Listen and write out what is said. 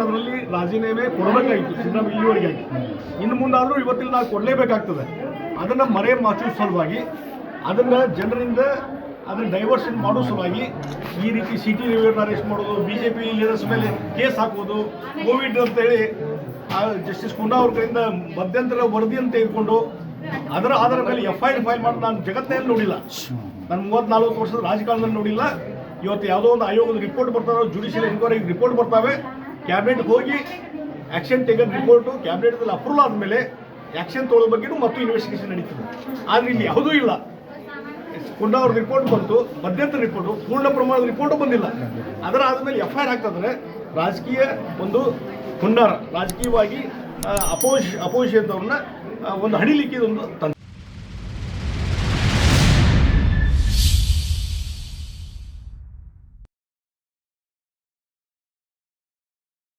ಅದರಲ್ಲಿ ರಾಜೀನಾಮೆ ಕೊಡಬೇಕಾಗಿತ್ತು ಸಿದ್ದರಾಮಯ್ಯ ಇಲ್ಲಿವರೆಗೆ ಇನ್ನು ಮುಂದಾದರೂ ಇವತ್ತಿನ ನಾವು ಕೊಡಲೇಬೇಕಾಗ್ತದೆ. ಅದನ್ನು ಮರೆ ಮಾಚುವ ಸಲುವಾಗಿ, ಅದನ್ನು ಜನರಿಂದ ಅದನ್ನು ಡೈವರ್ಷನ್ ಮಾಡೋ ಸಲುವಾಗಿ ಈ ರೀತಿ ಸಿಟಿ ರಿವ್ಯೂನ ಅರೆಸ್ಟ್ ಮಾಡೋದು ಬಿ ಜೆ ಪಿ ಲೀಡರ್ಸ್ ಮೇಲೆ ಕೇಸ್ ಹಾಕೋದು ಕೋವಿಡ್ ಅಂತೇಳಿ ಜಸ್ಟಿಸ್ ಕುಂಡಾ ಅವ್ರ ಕಡೆಯಿಂದ ಮಧ್ಯಂತರ ವರದಿಯನ್ನು ತೆಗೆದುಕೊಂಡು ಅದರ ಆಧಾರ ಮೇಲೆ ಎಫ್ ಐ ಆರ್ ಫೈಲ್ ಮಾಡಿ ನಾನು ಜಗತ್ತಿನಲ್ಲಿ ನೋಡಿಲ್ಲ. ನಾನು ಮೂವತ್ತ್ನಾಲ್ಕು ವರ್ಷದ ರಾಜಕಾರಣದಲ್ಲಿ ನೋಡಿಲ್ಲ. ಇವತ್ತು ಯಾವುದೋ ಒಂದು ಆಯೋಗದ ರಿಪೋರ್ಟ್ ಬರ್ತಾರೋ ಜುಡಿಷಿಯಲ್ ಎನ್ಕ್ವೈರಿ ರಿಪೋರ್ಟ್ ಬರ್ತಾವೆ. ಕ್ಯಾಬಿನೆಟ್ಗೆ ಹೋಗಿ ಆ್ಯಕ್ಷನ್ ಟೇಕನ್ ರಿಪೋರ್ಟು ಕ್ಯಾಬಿನೆಟ್ದಲ್ಲಿ ಅಪ್ರೂವಲ್ ಆದಮೇಲೆ ಆ್ಯಕ್ಷನ್ ತೊಗೊಳ್ಳೋ ಬಗ್ಗೆನೂ ಮತ್ತು ಇನ್ವೆಸ್ಟಿಗೇಷನ್ ನಡೀತದೆ. ಆದ್ರೆ ಇಲ್ಲಿ ಯಾವುದೂ ಇಲ್ಲ. ಕುಂಡ ರಿಪೋರ್ಟ್ ಬಂತು, ಮಧ್ಯಂತರ ರಿಪೋರ್ಟು ಪೂರ್ಣ ಪ್ರಮಾಣದ ರಿಪೋರ್ಟ್ ಬಂದಿಲ್ಲ. ಅದರ ಆದಮೇಲೆ ಎಫ್ ಐ ಆರ್ ಆಗ್ತಂದ್ರೆ ರಾಜಕೀಯ ಒಂದು ಹುನ್ನಾರ, ರಾಜಕೀಯವಾಗಿ ಅಪೋಷ್ ಅಪೋಸಿಷನ್ ಅವ್ರನ್ನ ಒಂದು ಹಡಿಲಿಕ್ಕೆ ಇದೊಂದು ತಂತ್ರ